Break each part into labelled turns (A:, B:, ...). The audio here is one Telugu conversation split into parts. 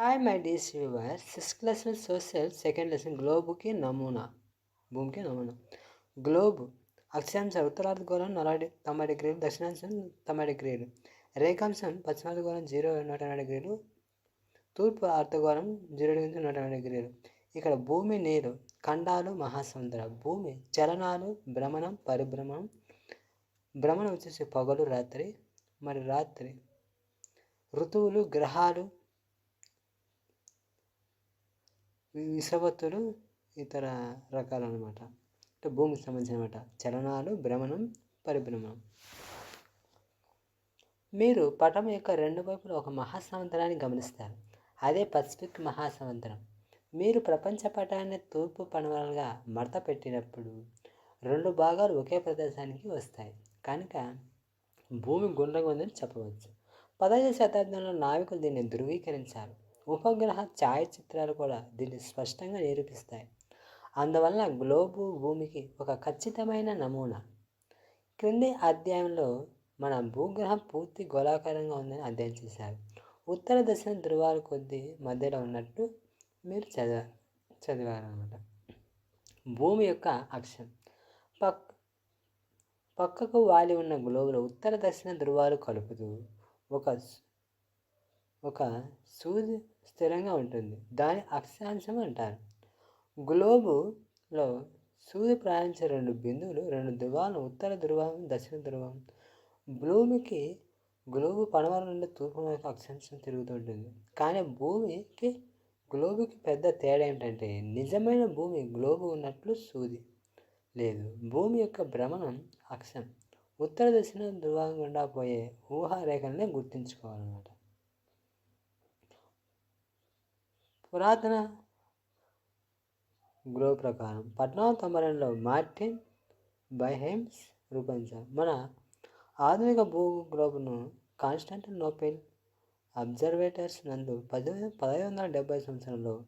A: Hi my dears viewer sixth lesson social second lesson గ్లోబుకి నమూనా. భూమికి నమూనా. గ్లోబ్ అక్షాంశం ఉత్తరార్ధగోళం నలభై తొంభై డిగ్రీలు దక్షిణాంశం తొంభై డిగ్రీలు రేఖాంశం పశ్చిమార్ధగోళం జీరో నూట ఎనభై డిగ్రీలు తూర్పు అర్ధగోళం జీరో డిగ్రీ నూట ఎనభై డిగ్రీలు. ఇక్కడ భూమి నీరు ఖండాలు మహాసముద్ర. భూమి చలనాలు భ్రమణం పరిభ్రమణం. భ్రమణం వచ్చేసి పగలు రాత్రి. మరి రాత్రి ఋతువులు గ్రహాలు విషవత్తులు ఇతర రకాలు అనమాట అంటే భూమికి సంబంధించిన అనమాట చలనాలు భ్రమణం పరిభ్రమణం. మీరు పటం యొక్క రెండు వైపులు ఒక మహాసముద్రాన్ని గమనిస్తారు. అదే పసిఫిక్ మహాసముద్రం మీరు ప్రపంచ పటాన్ని తూర్పు పడవలుగా మడత పెట్టినప్పుడు రెండు భాగాలు ఒకే ప్రదేశానికి వస్తాయి. కనుక భూమి గుండ్రంగా ఉందని చెప్పవచ్చు. పదహైదు శతాబ్దంలో నావికులు దీన్ని ధృవీకరించారు. ఉపగ్రహ ఛాయాచిత్రాలు కూడా దీన్ని స్పష్టంగా నిరూపిస్తాయి. అందువలన గ్లోబు భూమికి ఒక ఖచ్చితమైన నమూనా. క్రింది అధ్యాయంలో మన భూగ్రహం పూర్తి గోళాకారంగా ఉందని అధ్యయనం చేశారు. ఉత్తర దక్షిణ ధృవాలు కొద్దీ మధ్యలో ఉన్నట్టు మీరు చదివారు చదివారనమాట భూమి యొక్క అక్షం. పక్ పక్కకు వాలి ఉన్న గ్లోబులో ఉత్తర దక్షిణ ధృవాలు కలుపుతూ ఒక ఒక సూర్య స్థిరంగా ఉంటుంది. దాని అక్షాంశం అంటారు. గ్లోబులో సూది ప్రయాణించే రెండు బిందువులు రెండు ధ్రువాలు ఉత్తర ధృవం దక్షిణ ధృవం భూమికి గ్లోబు పడమర నుండి తూర్పు వైపు అక్షాంశం తిరుగుతుంటుంది కానీ భూమికి గ్లోబుకి పెద్ద తేడా ఏంటంటే నిజమైన భూమి గ్లోబు ఉన్నట్లు సూది లేదు. భూమి యొక్క భ్రమణం అక్షం. ఉత్తర దక్షిణ ధ్రువం గుండా పోయే ఊహారేఖల్ని గుర్తుంచుకోవాలన్నమాట. పురాతన గ్రో ప్రకారం పద్నాలుగు తొంభై రెండులో మార్టిన్ బైహెమ్స్ రూపొందించారు మన ఆధునిక భూగ్లోబ్ను కాన్స్టాంటినోపిల్ అబ్జర్వేటర్స్ నందు పదిహేను పదహైదు వందల డెబ్బై సంవత్సరంలో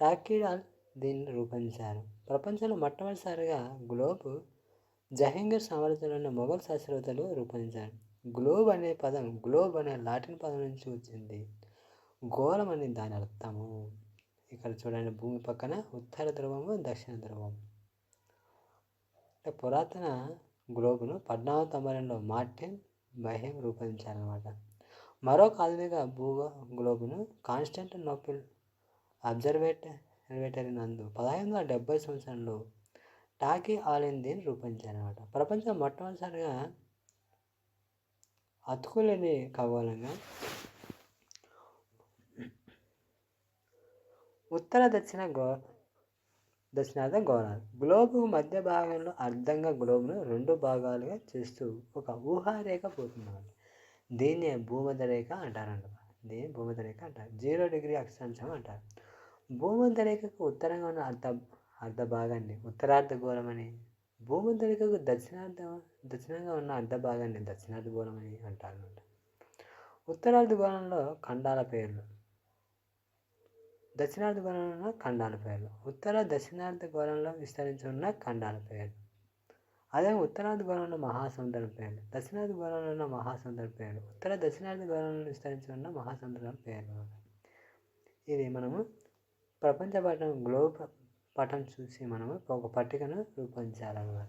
A: టాకిడాల్ దీన్ని రూపొందించారు. ప్రపంచంలో మొట్టమొదటిసారిగా గ్లోబ్ జహంగీర్ సామ్రాజ్యంలోని మొఘల్ శాస్త్రవేత్తలు రూపొందించారు. గ్లోబ్ అనే పదం గ్లోబ్ అనే లాటిన్ పదం నుంచి వచ్చింది. గోళం అని దాని అర్థము. ఇక్కడ చూడండి భూమి పక్కన ఉత్తర ధ్రువము దక్షిణ ధ్రువం అంటే పురాతన గ్లోబును పద్నాలుగు తొంభై రెండులో మార్టిన్ బహేమ్ రూపొందించారనమాట మరొక ఆధునిక భూ గ్లోబును కాన్స్టెంట్ నోపిల్ అబ్జర్వేటరీ నందు పదహైదు వందల డెబ్బై సంవత్సరంలో టాకీ ఆలిన్ దీన్ని రూపొందించారనమాట ప్రపంచం మొట్టమొదటిసారిగా అతుకులేని ఖగోళంగా ఉత్తర దక్షిణ గో దక్షిణార్థ గోళాలు గ్లోబు మధ్య భాగంలో అర్ధంగా గ్లోబును రెండు భాగాలుగా చేస్తూ ఒక ఊహారేఖ పోతున్నాడు దీన్ని భూమధ్య రేఖ అంటారంట. దీన్ని భూమధ్య రేఖ అంటారు. జీరో డిగ్రీ అక్షాంశం అంటారు. భూమధ్య రేఖకు ఉత్తరంగా ఉన్న అర్ధ అర్ధ భాగాన్ని ఉత్తరార్ధగోళం అని భూమధ్య రేఖకు దక్షిణార్థ దక్షిణంగా ఉన్న అర్ధ భాగాన్ని దక్షిణార్ధగోళం అని అంటారు ఉత్తరార్ధ గోళంలో ఖండాల పేర్లు. దక్షిణార్ధగోళంలో ఉన్న ఖండాల పేర్లు. ఉత్తర దక్షిణార్థ గోళంలో విస్తరించి ఉన్న ఖండాల పేర్లు. అదే ఉత్తరార్థ గోళంలో మహాసముద్రం పేర్లు. దక్షిణార్థ గోళంలో ఉన్న మహాసముద్రం పేర్లు. ఉత్తర దక్షిణార్థ గోళంలో విస్తరించి ఉన్న మహాసముద్రం పేర్లు. ఇది మనము ప్రపంచ పటం గ్లోబ్ పటం చూసి మనము ఒక పట్టికను రూపొందించాలన్నమాట.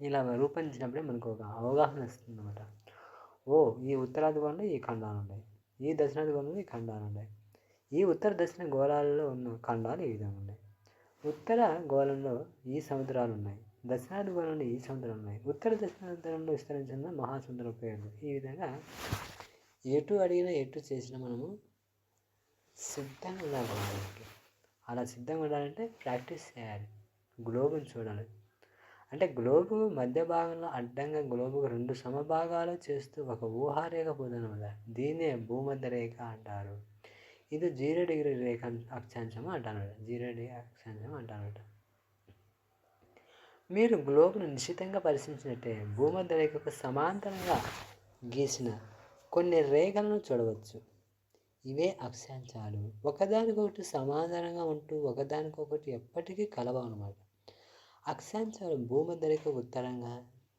A: ఇలా రూపొందించినప్పుడే మనకు ఒక అవగాహన వస్తుందన్నమాట. ఓ ఈ ఉత్తరాదిగోళంలో ఈ ఖండాలు ఉన్నాయి. ఈ దక్షిణాదిగోళంలో ఈ ఖండాలు ఉన్నాయి. ఈ ఉత్తర దక్షిణ గోళాలలో ఉన్న ఖండాలు ఈ విధంగా ఉన్నాయి. ఉత్తర గోళంలో ఈ సముద్రాలు ఉన్నాయి. దక్షిణాది గోళంలో ఈ సముద్రాలు ఉన్నాయి. ఉత్తర దక్షిణాంతరంలో విస్తరించిన మహాసముద్ర పేర్లు ఈ విధంగా ఎటు అడిగినా ఎటు చేసినా మనము సిద్ధంగా ఉండాలి అలా సిద్ధంగా ఉండాలంటే ప్రాక్టీస్ చేయాలి. గ్లోబుని చూడాలి. అంటే గ్లోబు మధ్య భాగంలో అడ్డంగా గ్లోబుకు రెండు సమభాగాలు చేస్తూ ఒక ఊహారేఖ పొందడం దీన్నే భూమధ్య రేఖ అంటారు. ఇది జీరో డిగ్రీ రేఖ అక్షాంశం అంటారు జీరో డిగ్రీ అక్షాంశం అంటానట మీరు గ్లోబ్ను నిశ్చితంగా పరిశీలించినట్టే భూమధ్య రేఖకు సమాంతరంగా గీసిన కొన్ని రేఖలను చూడవచ్చు. ఇవే అక్షాంశాలు. ఒకదానికొకటి సమాధానంగా ఉంటూ ఒకదానికొకటి ఎప్పటికీ కలవవు అనమాట అక్షాంశాలు భూమధ్యరేఖ ఉత్తరంగా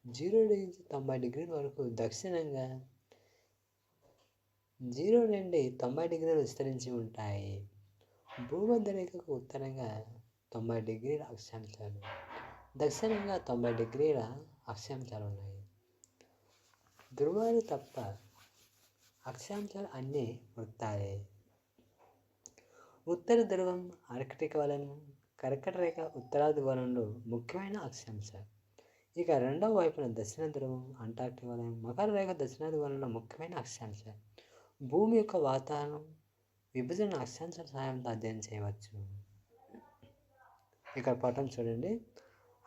A: జీరో డిగ్రీ నుంచి తొంభై డిగ్రీల వరకు దక్షిణంగా జీరో నుండి తొంభై డిగ్రీలు విస్తరించి ఉంటాయి. భూమధ్య రేఖకు ఉత్తరంగా తొంభై డిగ్రీల అక్షాంశాలు దక్షిణంగా తొంభై డిగ్రీల అక్షాంశాలు ఉన్నాయి. ధ్రువాలు తప్ప అక్షాంశాలు అన్నీ వృత్తాలే. ఉత్తర ధ్రువం ఆర్కిటిక్ వలన కర్కట రేఖ ఉత్తరాది వలనలో ముఖ్యమైన అక్షాంశాలు ఇక రెండవ వైపున దక్షిణ ధ్రువం అంటార్క్టిక్ వలయం మకర రేఖ దక్షిణాది వలన ముఖ్యమైన అక్షాంశాలు భూమి యొక్క వాతావరణం విభజన అక్షాంశాల సహాయంతో అధ్యయనం చేయవచ్చు. ఇక్కడ పటం చూడండి.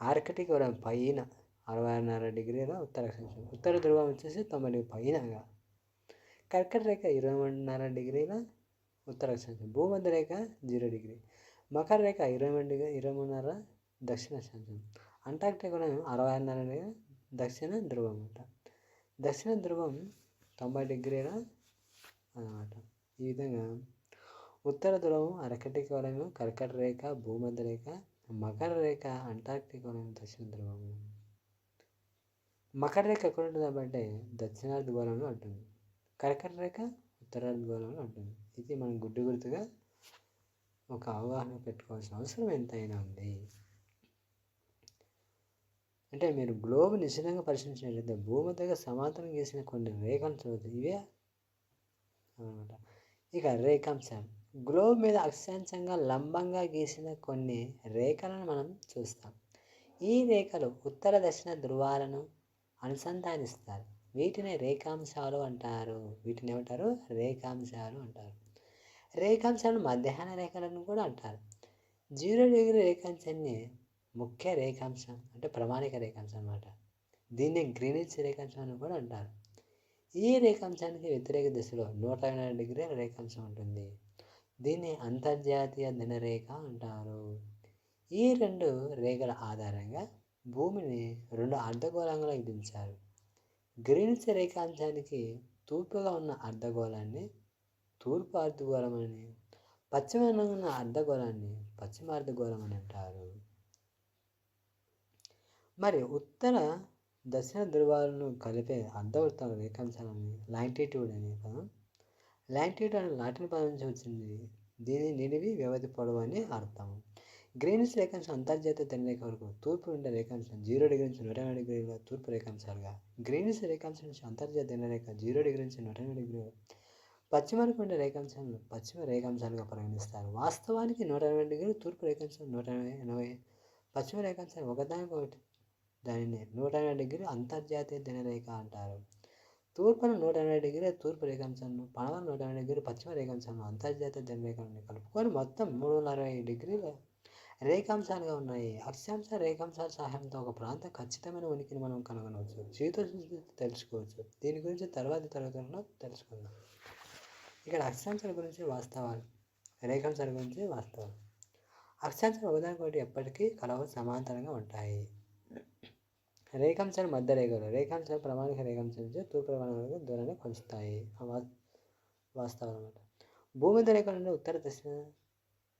A: ఆర్కిటిక్ వలయం పైన అరవై ఆరున్నర డిగ్రీల ఉత్తర అక్షాంశం ఉత్తర ధ్రువం వచ్చేసి తొంభై డిగ్రీ పైనగా కర్కట రేఖ ఇరవై మూడున్నర డిగ్రీల ఉత్తర అక్షాంశం భూమధ్య రేఖ జీరో డిగ్రీ మకర రేఖ ఇరవై మూడు డిగ్రీ ఇరవై మూడున్నర దక్షిణ అక్షాంశం అంటార్క్టిక్ కూడా అరవై ఆరున్నర దక్షిణ ధ్రువం అంట. దక్షిణ ధ్రువం తొంభై డిగ్రీల అన్నమాట. ఈ విధంగా ఉత్తర ధ్రువం అరకటిక వలయం కర్కట రేఖ భూమధ్య రేఖ మకర రేఖ అంటార్క్టిక్ వలయం దక్షిణ ధ్రువము మకర రేఖ ఎక్కడ ఉంటుంది అంటే దక్షిణార్థ గోళంలో ఉంటుంది. కర్కట రేఖ ఉత్తరార్థ గోళంలో ఉంటుంది. ఇది మనం గుడ్డు గుర్తుగా ఒక అవగాహన పెట్టుకోవాల్సిన అవసరం ఎంతైనా ఉంది. అంటే మీరు గ్లోబ్ నిశ్చితంగా పరిశీలించినట్లయితే భూమి దగ్గర సమాంతరం గీసిన కొన్ని రేఖలు చూడవచ్చు ఇవే అనమాట ఇక రేఖాంశం. గ్లోబ్ మీద అక్షాంశంగా లంబంగా గీసిన కొన్ని రేఖలను మనం చూస్తాం. ఈ రేఖలు ఉత్తర దక్షిణ ధృవాలను అనుసంధానిస్తారు వీటిని రేఖాంశాలు అంటారు. వీటిని ఏమంటారు? రేఖాంశాలు అంటారు. రేఖాంశాలను మధ్యాహ్న రేఖలను కూడా అంటారు. జీరో డిగ్రీ రేఖాంశాన్ని ముఖ్య రేఖాంశం అంటే ప్రామాణిక రేఖాంశం అనమాట దీన్ని గ్రీనిచ్ రేఖాంశం అని కూడా అంటారు. ఈ రేఖాంశానికి వ్యతిరేక దిశలో నూట ఎనభై డిగ్రీల రేఖాంశం ఉంటుంది. దీన్ని అంతర్జాతీయ దినరేఖ అంటారు. ఈ రెండు రేఖల ఆధారంగా భూమిని రెండు అర్ధగోళంగా విధించారు గ్రీన్స్ రేఖాంశానికి తూర్పుగా ఉన్న అర్ధగోళాన్ని తూర్పు అర్ధగోళం అని పశ్చిమాన ఉన్న అర్ధగోళాన్ని పశ్చిమ అర్ధగోళం అని అంటారు. మరి ఉత్తర దక్షిణ ధృవాలను కలిపే అర్ధవృత్తం రేఖాంశాలని లాంటిట్యూడ్ అనే పదం. లాంటిట్యూడ్ అనే లాటిన్ పదం నుంచి వచ్చింది. దీని నిడివి వ్యవధి పొడవు అని అర్థం. గ్రీనిస్ రేఖాంశం అంతర్జాతీయ తెరరేఖ వరకు తూర్పు ఉండే రేఖాంశం జీరో డిగ్రీ నుంచి నూట ఎనభై డిగ్రీల తూర్పు రేఖాంశాలుగా. గ్రీనిస్ రేఖాంశం నుంచి అంతర్జాతీయ దినరేఖ జీరో డిగ్రీ నుంచి నూట ఎనభై డిగ్రీలు పశ్చిమానికి ఉండే రేఖాంశాలను పశ్చిమ రేఖాంశాలుగా పరిగణిస్తారు. వాస్తవానికి నూట ఎనభై డిగ్రీలు తూర్పు రేఖాంశం నూట ఎనభై ఎనభై పశ్చిమ రేఖాంశాలు ఒకదానికొకటి దానిని నూట ఎనభై డిగ్రీ అంతర్జాతీయ దినరేఖ అంటారు. తూర్పున నూట ఎనభై డిగ్రీ తూర్పు రేఖాంశాలను పడవ నూట ఎనభై డిగ్రీ పశ్చిమ రేఖాంశాలను అంతర్జాతీయ దినరేఖలను కలుపుకొని మొత్తం మూడు వందల అరవై డిగ్రీల రేఖాంశాలుగా ఉన్నాయి. అక్షాంశ రేఖాంశాల సహాయంతో ఒక ప్రాంతం ఖచ్చితమైన ఉనికిని మనం కనుగొనవచ్చు. శీతోష్ణ తెలుసుకోవచ్చు. దీని గురించి తర్వాతి తరగతుల్లో తెలుసుకుందాం. ఇక్కడ అక్షాంశాల గురించి వాస్తవాలు రేఖాంశాల గురించి వాస్తవాలు. అక్షాంశాలు ఒకదానికొకటి ఎప్పటికీ కలవ సమాంతరంగా ఉంటాయి. రేఖాంశాలు మధ్య రేఖలు. రేఖాంశాలు ప్రమాణిక రేఖాంశాలు నుంచి తూర్పు ప్రమాణాలకు దూరాన్ని కొలుస్తాయి వాస్తవం అనమాట భూమధ్య రేఖల నుండి ఉత్తర దక్షిణ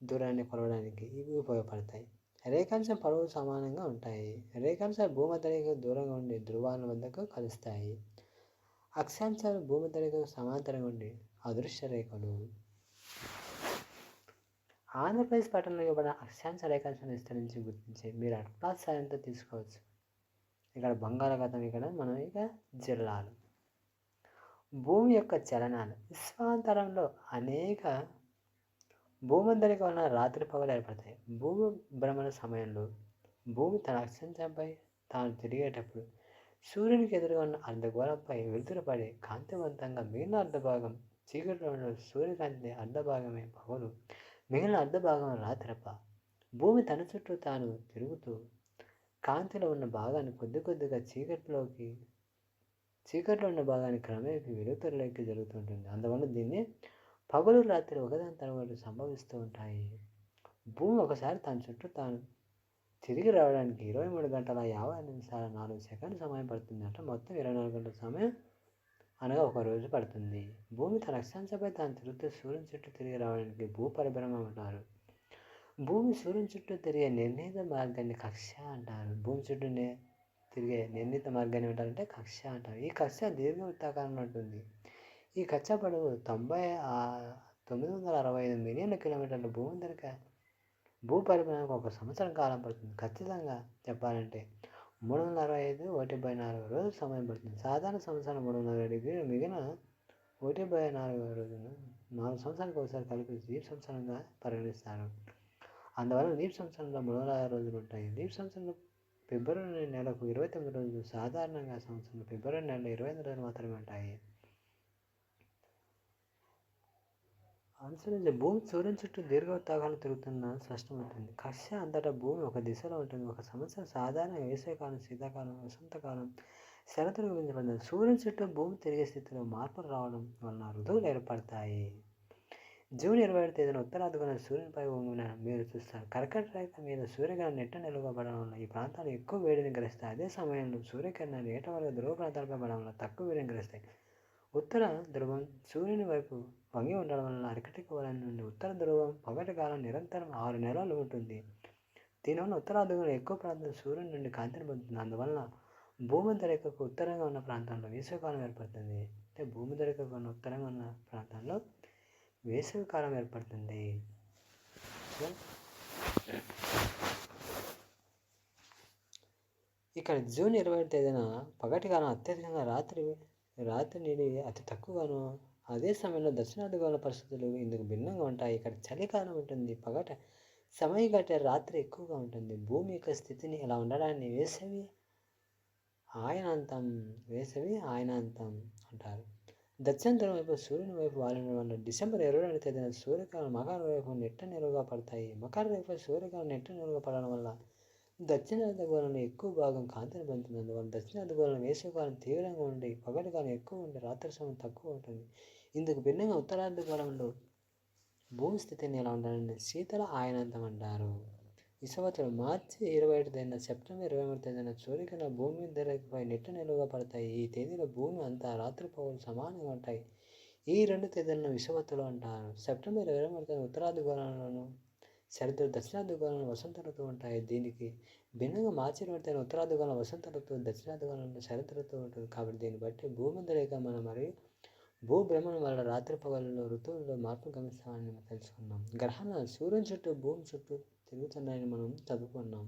A: దూరాన్ని కొలవడానికి ఇవి ఉపయోగపడతాయి. రేఖాంశం పొడవు సమానంగా ఉంటాయి. రేఖాంశాలు భూమధ్య రేఖ దూరంగా ఉండి ధ్రువాల వద్దకు కలుస్తాయి. అక్షాంశాలు భూమధ్య రేఖకు సమాంతరంగా ఉండి అదృశ్య రేఖలు. ఆంధ్రప్రదేశ్ పట్టణంలో ఇవ్వబడిన అక్షాంశ రేఖాంశాన్ని విస్తరించి గుర్తించి మీరు అట్లా సాయంతో తీసుకోవచ్చు. ఇక్కడ బంగాళాఖాతం ఇక్కడ మనం ఇక జిల్లాలు. భూమి యొక్క చలనాలు. విశ్వాంతరంలో అనేక భూమందరిక వలన రాత్రి పగలు ఏర్పడతాయి. భూమి భ్రమణ సమయంలో భూమి తన అక్షంశంపై తాను తిరిగేటప్పుడు సూర్యునికి ఎదురుగా ఉన్న అర్ధగోళంపై వెలుతురుపడి కాంతివంతంగా మిగిలిన అర్ధభాగం చీకటిలో ఉన్న సూర్యకాంతి అర్ధభాగమే పగలు. మిగిలిన అర్ధభాగం రాత్రప భూమి తన చుట్టూ తాను తిరుగుతూ కాంతిలో ఉన్న భాగాన్ని కొద్ది కొద్దిగా చీకటిలోకి చీకట్లో ఉన్న భాగాన్ని క్రమేపీ వెలుతురులోకి జరుగుతుంటుంది. అందువల్ల దీన్ని పగలు రాత్రి ఒకదాని తర్వాత సంభవిస్తూ ఉంటాయి. భూమి ఒకసారి తన చుట్టూ తాను తిరిగి రావడానికి ఇరవై మూడు గంటల యాభై నిమిషాల నాలుగు సెకండ్ సమయం పడుతుంది అంటే. మొత్తం ఇరవై నాలుగు గంటల సమయం అనగా ఒక రోజు పడుతుంది. భూమి తన అక్షాంశపై తాను తిరుగుతూ సూర్యుని చుట్టూ తిరిగి రావడానికి భూ పరిభ్రమం అంటారు. భూమి సూర్యుని చుట్టూ తిరిగే నిర్ణీత మార్గాన్ని కక్ష అంటారు. భూమి చుట్టూ తిరిగే నిర్ణీత మార్గాన్ని ఏమంటారంటే కక్ష అంటారు. ఈ కక్ష దీర్ఘవృత్తాకారంలో ఉంటుంది. ఈ కక్ష పొడవు తొంభై తొమ్మిది వందల అరవై ఐదు మిలియన్ల కిలోమీటర్ల భూమి దొరిక భూ పరిమాణానికి ఒక సంవత్సరం కాలం పడుతుంది. ఖచ్చితంగా చెప్పాలంటే మూడు వందల అరవై ఐదు ఒకటి బై నాలుగు రోజులు సమయం పడుతుంది. సాధారణ సంవత్సరం మూడు వందల డిగ్రీలు మిగిలిన ఒకటి బై నాలుగు రోజులు నాలుగు సంవత్సరాలకు ఒకసారి కలిపి దీప్ సంవత్సరంగా పరిగణిస్తారు. అందువల్ల లీప్ సంవత్సరంలో మూడు వందల ఆరు రోజులు ఉంటాయి. లీప్ సంవత్సరంలో ఫిబ్రవరి నెలకు ఇరవై తొమ్మిది రోజులు సాధారణంగా సంవత్సరంలో ఫిబ్రవరి నెలలో ఇరవై ఎనిమిది రోజులు మాత్రమే ఉంటాయి. అనుసరించి భూమి సూర్యుని చుట్టూ దీర్ఘవృత్తాకారం తిరుగుతున్న స్పష్టమవుతుంది కక్ష అంతటా భూమి ఒక దిశలో ఉంటుంది. ఒక సంవత్సరం సాధారణ వేసవికాలం శీతాకాలం వసంతకాలం శరతులు విభజించబడింది సూర్యుని చుట్టూ భూమి తిరిగే స్థితిలో మార్పులు రావడం వలన ఋతువులు ఏర్పడతాయి. జూన్ ఇరవై ఏడు తేదీన ఉత్తరాదిగున సూర్యునిపై ఊగిన మీరు చూస్తారు. కర్కట రేఖ మీద సూర్యగ్రహం నెట్ట నిలువబడడం వల్ల ఈ ప్రాంతాలు ఎక్కువ వేడిని గ్రహిస్తాయి. అదే సమయంలో సూర్యకిరణాలు ఏట వరకు ధ్రువ ప్రాంతాలపై పడడం వల్ల తక్కువ వేడిని గ్రహిస్తాయి. ఉత్తర ధ్రువం సూర్యుని వైపు వంగి ఉండడం వల్ల అరికటిక వలన నుండి ఉత్తర ధ్రువం పగటి కాలం నిరంతరం ఆరు నెలలు ఉంటుంది. దీనివల్ల ఉత్తరాదిగున ఎక్కువ ప్రాంతం సూర్యుని నుండి కాంతిని పొందుతుంది. అందువల్ల భూమధ్యరేఖకు ఉత్తరంగా ఉన్న ప్రాంతంలో వేసవికాలం ఏర్పడుతుంది. అంటే భూమి రేఖకు ఉన్న ఉత్తరంగా ఉన్న ప్రాంతంలో వేసవికాలం ఏర్పడుతుంది. ఇక్కడ జూన్ ఇరవై తేదీన పగటి కాలం అత్యధికంగా రాత్రి రాత్రి నీడి అతి తక్కువగాను అదే సమయంలో దక్షిణాదిగోళ పరిస్థితులు ఇందుకు భిన్నంగా ఉంటాయి. ఇక్కడ చలికాలం ఉంటుంది పగట సమయం గట్టే రాత్రి ఎక్కువగా ఉంటుంది. భూమి యొక్క స్థితిని ఇలా ఉండడాన్ని వేసవి ఆయనాంతం వేసవి ఆయనాంతం అంటారు. దక్షిణ వైపు సూర్యుని వైపు వాలిన వల్ల డిసెంబర్ ఇరవై రెండు తేదీన సూర్యకాలం మకర వైపు నెట్ట నిలువుగా పడతాయి. మకర వైపు సూర్యకాలం నెట్ట నిలువుగా పడడం వల్ల దక్షిణ అర్ధగోళంలో ఎక్కువ భాగం కాంతిని పొందుతుంది. అందువల్ల దక్షిణ అర్ధగోళం వేసవికాలం తీవ్రంగా ఉండి పగటి కాలం ఎక్కువ ఉండి రాత్రి సమయం తక్కువ ఉంటుంది. ఇందుకు భిన్నంగా ఉత్తరార్ధగోళంలో భూమి స్థితిని ఎలా ఉండాలని శీతల ఆయనంతం అంటారు. ఈ సంవత్సరం మార్చి ఇరవై ఐదు తేదీన సెప్టెంబర్ ఇరవై మూడు తేదీన సూర్యకిరణ భూమి ధరపై నెట్ట నిలువగా పడతాయి. ఈ తేదీలో భూమి అంతా రాత్రి పౌలు సమానంగా ఉంటాయి. ఈ రెండు తేదీలను విషవత్తులు అంటారు. సెప్టెంబర్ ఇరవై మూడు తేదీన ఉత్తరాది గోళంలోను శరద్ దక్షిణాది గోళంలో వసంత ఋతువు ఉంటాయి దీనికి భిన్నంగా మార్చి ఇరవై తేదీన ఉత్తరాది గోళం వసంత ఋతువు దక్షిణాది గోళంలో శరత్ ఋతువు ఉంటుంది కాబట్టి దీన్ని బట్టి భూమి రేఖ మనం మరియు భూభ్రమణం వల్ల రాత్రి పగలలో ఋతువుల్లో మార్పు గమనిస్తామని తెలుసుకున్నాం. గ్రహణాలు సూర్యుని చుట్టూ భూమి చుట్టూ తిరుగుతున్నాయని మనం చదువుకున్నాం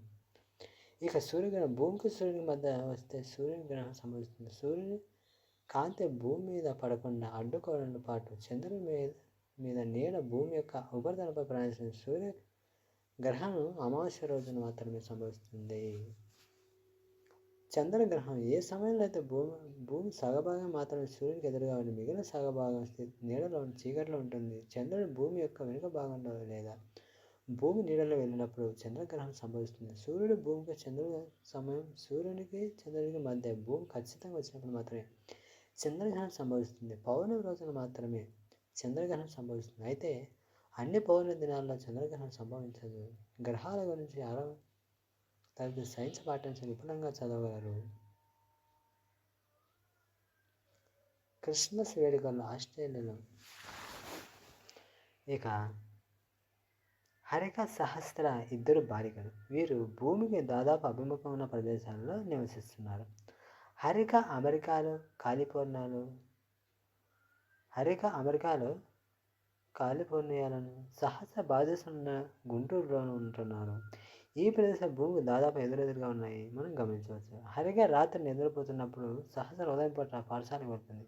A: ఇక సూర్యగ్రహం భూమికి సూర్యుని మధ్య వస్తే సూర్యుని సంభవిస్తుంది. సూర్యుని కాంతి భూమి మీద పడకుండా అడ్డుకోవడంతో పాటు చంద్రుని మీద మీద నీడ భూమి యొక్క ఉపరితలపై ప్రయాణిస్తుంది. సూర్య గ్రహణం అమావాస్య రోజున మాత్రమే సంభవిస్తుంది. చంద్రగ్రహం ఏ సమయంలో అయితే భూమి భూమి సగభాగం మాత్రమే సూర్యునికి ఎదురుగా ఉండి మిగిలిన సగభాగం నీడలో చీకట్లో ఉంటుంది. చంద్రుడు భూమి యొక్క వెనుక భాగంలో లేదా భూమి నీడలో వెళ్ళినప్పుడు చంద్రగ్రహణం సంభవిస్తుంది. సూర్యుడు భూమికి చంద్రుడు సమయం సూర్యునికి చంద్రునికి మధ్య భూమి ఖచ్చితంగా వచ్చినప్పుడు మాత్రమే చంద్రగ్రహణం సంభవిస్తుంది. పౌర్ణమి రోజున మాత్రమే చంద్రగ్రహణం సంభవిస్తుంది. అయితే అన్ని పౌర్ణమి దినాల్లో చంద్రగ్రహణం సంభవించదు. గ్రహాల గురించి ఆరో తరగతి సైన్స్ పాఠ్యాంశం నిపుణంగా చదవగలరు. క్రిస్మస్ వేడుకల్లో ఆస్ట్రేలియాలో. ఇక హరిక సహస్ర ఇద్దరు బాలికలు. వీరు భూమికి దాదాపు అభిముఖం ఉన్న ప్రదేశాల్లో నివసిస్తున్నారు. హరిక అమెరికాలో కాలిఫోర్నియాలో హరిక అమెరికాలో కాలిఫోర్నియాలను సహస్ర బాధిస్తున్న గుంటూరులోనూ ఉంటున్నారు. ఈ ప్రదేశం భూమి దాదాపు ఎదురెదురుగా ఉన్నాయి. మనం గమనించవచ్చు. హరిక రాత్రి నిద్రపోతున్నప్పుడు సహస్ర ఉదయం పూట పాఠశాలకు వెళ్తుంది.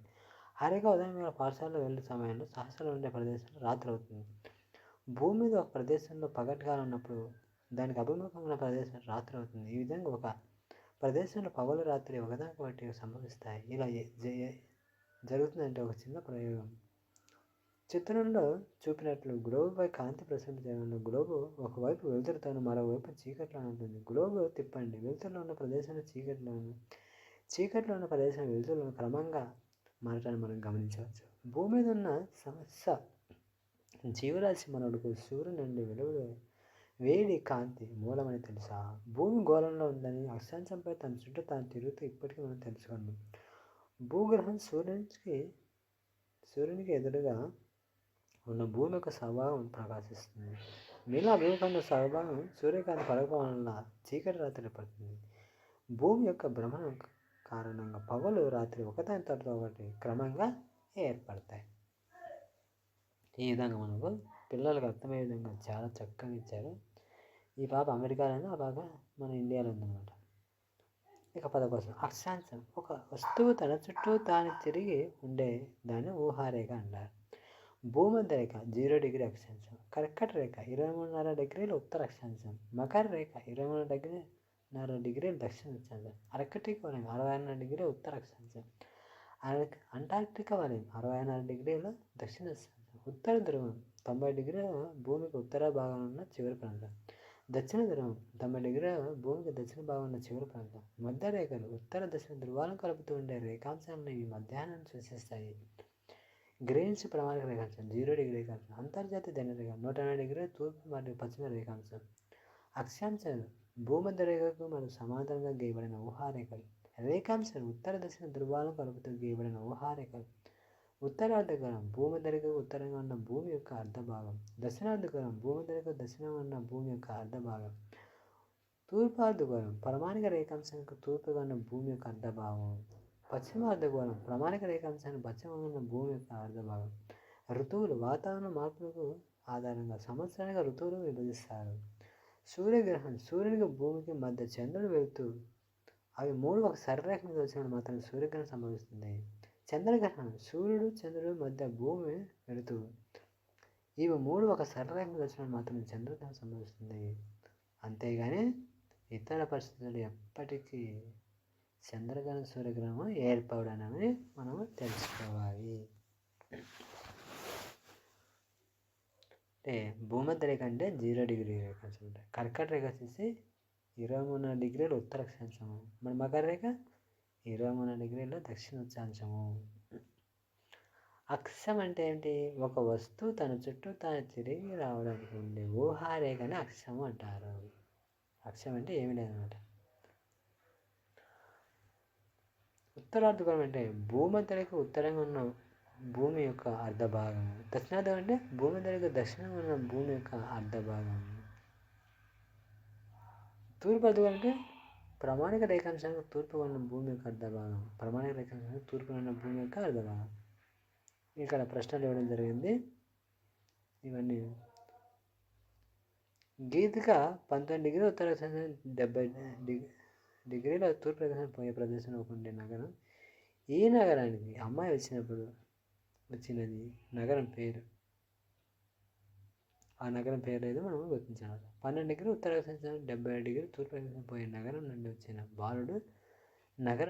A: హరిక ఉదయం పాఠశాలలో వెళ్ళే సమయంలో సహస్రలు ఉండే ప్రదేశం రాత్రి అవుతుంది. భూమి మీద ఒక ప్రదేశంలో పగటికాలం ఉన్నప్పుడు దానికి అభిముఖమైన ప్రదేశం రాత్రి అవుతుంది. ఈ విధంగా ఒక ప్రదేశంలో పగలు రాత్రి ఒకదానికి ఒకటి సంభవిస్తాయి ఇలా జరుగుతుందంటే ఒక చిన్న ప్రయోగం. చిత్రంలో చూపినట్లు గ్లోబుపై కాంతి ప్రసరించడంలో గ్లోబు ఒకవైపు వెలుతురుతాను మరోవైపు చీకట్లో ఉంటుంది. గ్లోబు తిప్పండి. వెలుతురులో ఉన్న ప్రదేశంలో చీకట్లోను చీకట్లో ఉన్న ప్రదేశం వెలుతురులో క్రమంగా మారటాన్ని మనం గమనించవచ్చు. భూమి మీద ఉన్న సమస్య జీవరాశి మనవుడుకు సూర్యుని నుండి వెలువడే వేడి కాంతి మూలమని తెలుసా? భూమి గోళంలో ఉందని అక్షాంశంపై తన చుట్టూ తాను తిరుగుతూ ఇప్పటికీ మనం తెలుసుకున్నాం భూగ్రహం సూర్యునికి సూర్యునికి ఎదురుగా ఉన్న భూమి యొక్క స్వభావం ప్రకాశిస్తుంది. మీలా అభిముఖంలో స్వభావం సూర్యకాంతి పడకపోవడం వల్ల చీకటి రాత్రి పడుతుంది. భూమి యొక్క భ్రమణం కారణంగా పగలు రాత్రి ఒకదాని తర్వాత ఒకటి క్రమంగా ఏర్పడతాయి. ఈ విధంగా మనకు పిల్లలకు అర్థమయ్యే విధంగా చాలా చక్కగా ఇచ్చారు. ఈ పాప అమెరికాలోనే ఆ పాప మన ఇండియాలో ఉందన్నమాట. ఇక పదకోసం అక్షాంశం. ఒక వస్తువు తన చుట్టూ తాను తిరిగి ఉండే దాన్ని ఊహారేఖ అంటారు. భూమధ్య రేఖ జీరో డిగ్రీ అక్షాంశం. కర్కట రేఖ ఇరవై మూడున్నర డిగ్రీలు ఉత్తర అక్షాంశం. మకర రేఖ ఇరవై మూడు డిగ్రీ నర డిగ్రీలు దక్షిణ అక్షాంశం. అరకటిక వలయం అరవై ఆరున్నర డిగ్రీ ఉత్తర అక్షాంశం. అంటార్క్టిక వలయం అరవై ఆరున్నర డిగ్రీలు దక్షిణ అక్షాంశం. ఉత్తర ధ్రువం తొంభై డిగ్రీల భూమికి ఉత్తర భాగంలో ఉన్న చివరి ప్రాంతం. దక్షిణ ధ్రువం తొంభై డిగ్రీల భూమికి దక్షిణ భాగంలో ఉన్న చివరి ప్రాంతం. మధ్య రేఖలు ఉత్తర దక్షిణ ధ్రువాలను కలుపుతూ ఉండే రేఖాంశాలను ఇవి మధ్యాహ్నం సూచిస్తాయి. గ్రీన్స్ ప్రమాణిక రేఖాంశం జీరో డిగ్రీ రేఖాంశం. అంతర్జాతీయ దండ రేఖ నూట ఎనభై డిగ్రీల తూర్పు మరియు పశ్చిమ రేఖాంశం. అక్షాంశాలు భూమధ్య రేఖకు మరియు సమాంతరంగా గీయబడిన ఊహారేఖలు. రేఖాంశాలు ఉత్తర దక్షిణ ధృవాలను కలుపుతూ గీయబడిన ఊహారేఖలు. ఉత్తరార్ధగోళం భూమధ్యరేఖకు ఉత్తరంగా ఉన్న భూమి యొక్క అర్ధభాగం. దక్షిణార్ధగోళం భూమధ్యరేఖకు దక్షిణంగా ఉన్న భూమి యొక్క అర్ధభాగం. తూర్పార్ధగోళం ప్రమాణిక రేఖాంశానికి తూర్పుగా ఉన్న భూమి యొక్క అర్ధభాగం. పశ్చిమ అర్ధగోళం ప్రామాణిక రేఖాంశానికి పశ్చిమంగా ఉన్న భూమి యొక్క అర్ధభాగం. ఋతువులు వాతావరణ మార్పులకు ఆధారంగా సంవత్సరానికి ఋతువులు విభజిస్తారు. సూర్యగ్రహణం సూర్యునికి భూమికి మధ్య చంద్రుడు వెళుతూ అవి మూడు ఒక సరరేఖ మీద వచ్చినప్పుడు మాత్రం సూర్యగ్రహణం సంభవిస్తుంది. చంద్రగ్రహణం సూర్యుడు చంద్రుడు మధ్య భూమి పెడుతూ ఇవి మూడు ఒక సరళంగా మీద వచ్చినప్పుడు మాత్రం చంద్రగ్రహణం సంభవిస్తుంది. అంతేగాని ఇతర పరిస్థితులు ఎప్పటికీ చంద్రగ్రహణం సూర్యగ్రహణం ఏర్పడనని మనము తెలుసుకోవాలి. అంటే భూమధ్య రేఖ అంటే జీరో డిగ్రీ రేఖ కర్కట రేఖ వచ్చేసి ఇరవై మూడు డిగ్రీలు ఉత్తర అక్షాంశము మన మకర రేఖ? ఇరవై మూడు డిగ్రీల దక్షిణ అక్షాంశము అక్షం అంటే ఏంటి? ఒక వస్తువు తన చుట్టూ తాను తిరిగి రావడానికి ఉండే ఊహారేఖని అక్షము అంటారు. అక్షం అంటే ఏమి లేదనమాట ఉత్తరార్ధగోళం అంటే భూమధ్యరేఖ ఉత్తరంగా ఉన్న భూమి యొక్క అర్ధ భాగం దక్షిణార్థం అంటే భూమధ్యరేఖ దక్షిణంగా ఉన్న భూమి యొక్క అర్ధ భాగం తూర్పు అర్ధగోళం అంటే ప్రామాణిక రేఖాంశానికి తూర్పు ఉన్న భూమి యొక్క అర్ధ భాగం ప్రామాణిక రేఖాంశానికి తూర్పు ఉన్న భూమి యొక్క అర్ధ భాగం ఇక్కడ ప్రశ్నలు ఇవ్వడం జరిగింది. ఇవన్నీ. గీతిక పంతొమ్మిది డిగ్రీ ఉత్తర డెబ్బై డిగ్రీ డిగ్రీల తూర్పు ప్రదేశం పోయే ప్రదేశంలో ఉండే నగరం. ఈ నగరానికి అమ్మాయి వచ్చినప్పుడు వచ్చినది నగరం పేరు. ఆ నగరం పేరు అయితే మనం గుర్తించాలి పన్నెండు డిగ్రీ ఉత్తర డెబ్బై డిగ్రీ తూర్పు పోయే నగరం నుండి వచ్చిన బాలుడు నగరం